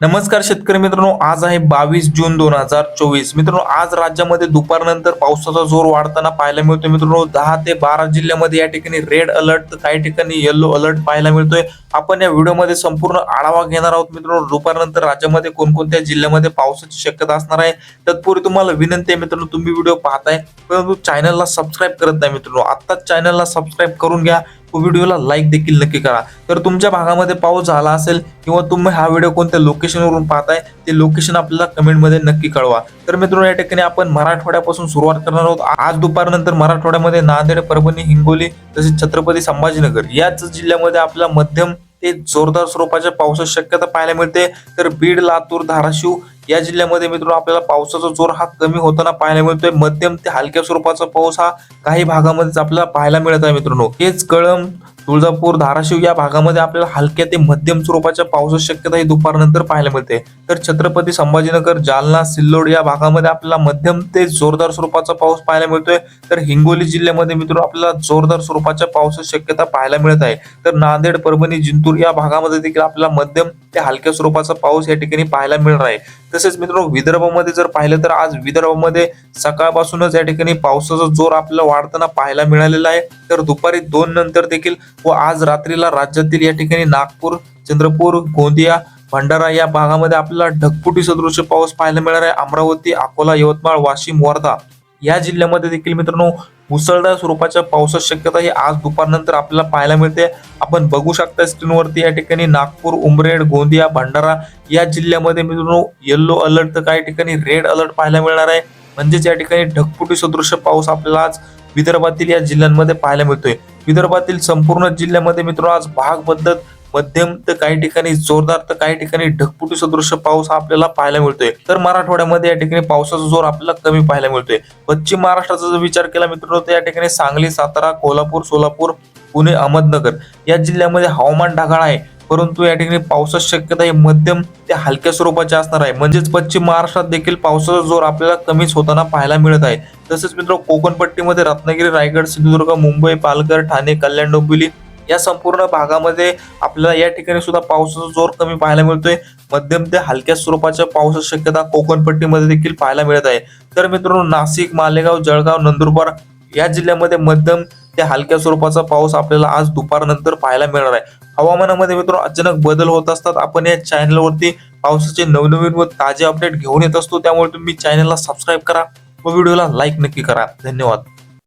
नमस्कार शेतकरी मित्रांनो आज आहे बावीस जून दोन हजार चोवीस. मित्रांनो आज राज्यामध्ये दुपारनंतर पावसाचा जोर वाढताना पाहायला मिळतोय मित्रांनो दहा ते बारा जिल्ह्यामध्ये या ठिकाणी रेड अलर्ट तर काही ठिकाणी येल्लो अलर्ट पाहायला मिळतोय. आपण या व्हिडिओमध्ये संपूर्ण आढावा घेणार आहोत मित्रांनो दुपारनंतर राज्यामध्ये कोणकोणत्या जिल्ह्यामध्ये पावसाची शक्यता असणार आहे तत्पूर्वी तुम्हाला विनंती आहे मित्रांनो तुम्ही व्हिडिओ पाहताय परंतु चॅनलला सबस्क्राईब करत नाही मित्रांनो आत्ताच चॅनलला सबस्क्राईब करून घ्या व्हिडिओला लाईक देखील नक्की करा. तर तुमच्या भागामध्ये पाऊस झाला असेल किंवा तुम्ही हा व्हिडिओ कोणत्या लोकेशनवरून पाहताय ते लोकेशन आपल्याला कमेंटमध्ये नक्की कळवा. तर मित्रांनो या ठिकाणी आपण मराठवाड्यापासून सुरुवात करणार आहोत. आज दुपारनंतर मराठवाड्यामध्ये नांदेड परभणी हिंगोली तसेच छत्रपती संभाजीनगर याच जिल्ह्यामध्ये आपल्याला मध्यम ते जोरदार स्वरूपाच्या पावसाची शक्यता पाहायला मिळते. तर बीड लातूर धाराशिव या जिल्ह्यामध्ये मित्रांनो आपल्याला पावसाचा जोर हा कमी होताना पाहायला मिळतोय. मध्यम ते हलक्या स्वरूपाचा पाऊस हा काही भागामध्येच आपल्याला पाहायला मिळत आहे मित्रांनो. हेच कळम तुळजापूर धाराशिव या भागामध्ये आपल्याला हलक्या ते मध्यम स्वरूपाच्या पावसाची शक्यता ही दुपारनंतर पाहायला मिळते. तर छत्रपती संभाजीनगर जालना सिल्लोड या भागामध्ये आपल्याला मध्यम ते जोरदार स्वरूपाचा पाऊस पाहायला मिळतोय. तर हिंगोली जिल्ह्यामध्ये मित्रांनो आपल्याला जोरदार स्वरूपाच्या पावसाची शक्यता पाहायला मिळत आहे. तर नांदेड परभणी जिंतूर या भागामध्ये देखील आपल्याला मध्यम ते हलक्या स्वरूपाचा पाऊस या ठिकाणी पाहायला मिळणार आहे. तसेच मित्रांनो विदर्भामध्ये जर पाहिलं तर आज विदर्भामध्ये सकाळपासूनच या ठिकाणी पावसाचा जोर आपल्याला वाढताना पाहायला मिळालेला आहे. तर दुपारी दोन नंतर देखील व आज रात्रीला राज्यातील या ठिकाणी नागपूर चंद्रपूर गोंदिया भंडारा या भागामध्ये आपल्याला ढगफुटी सदृश पाऊस पाहायला मिळणार आहे. अमरावती अकोला यवतमाळ वाशिम वर्धा या जिल्ह्यामध्ये देखील मित्रांनो मुसळधार स्वरूपाच्या पावसाची शक्यता ही आज दुपारनंतर आपल्याला पाहायला मिळते. आपण बघू शकता स्क्रीनवरती या ठिकाणी नागपूर उमरेड गोंदिया भंडारा या जिल्ह्यामध्ये मित्रांनो येल्लो अलर्ट तर काही ठिकाणी रेड अलर्ट पाहायला मिळणार आहे. म्हणजेच या ठिकाणी ढगफुटी सदृश पाऊस आपल्याला आज विदर्भातील या जिल्ह्यांमध्ये पाहायला मिळतोय. विदर्भातील संपूर्ण जिल्ह्यामध्ये मित्रांनो आज भाग पद्धत मध्यम तर काही ठिकाणी जोरदार तर काही ठिकाणी ढकपुटी सदृश पाऊस आपल्याला पाहायला मिळतोय. तर मराठवाड्यामध्ये या ठिकाणी पावसाचा जोर आपल्याला कमी पाहायला मिळतोय. पश्चिम महाराष्ट्राचा जर विचार केला मित्रांनो तर या ठिकाणी सांगली सातारा कोल्हापूर सोलापूर पुणे अहमदनगर या जिल्ह्यामध्ये हवामान ढगाळ आहे. परंतु या ठिकाणी पावसाची शक्यता ही मध्यम ते हलक्या स्वरूपाची असणार आहे म्हणजेच पश्चिम महाराष्ट्रात देखील पावसाचा जोर आपल्याला कमीच होताना पाहायला मिळत आहे. तसेच मित्र कोकणपट्टीमध्ये रत्नागिरी रायगड सिंधुदुर्ग मुंबई पालघर ठाणे कल्याण डोंबिवली या संपूर्ण भागामध्ये आपल्याला या ठिकाणी सुद्धा पावसाचा जोर कमी पाहायला मिळतोय. मध्यम ते हलक्या स्वरूपाच्या पावसाची शक्यता कोकणपट्टीमध्ये देखील पाहायला मिळत आहे. तर मित्रांनो नाशिक मालेगाव जळगाव नंदुरबार या जिल्ह्यामध्ये मध्यम त्या हलक्या स्वरूपाचा पाऊस आपल्याला आज दुपारनंतर पाहायला मिळणार आहे. हवामानामध्ये मित्रांनो अचानक बदल होत असतात. आपण या चॅनलवरती पावसाचे नवनवीन व ताजे अपडेट घेऊन येत असतो. त्यामुळे तुम्ही चॅनलला सबस्क्राईब करा व व्हिडिओला लाईक नक्की करा. धन्यवाद.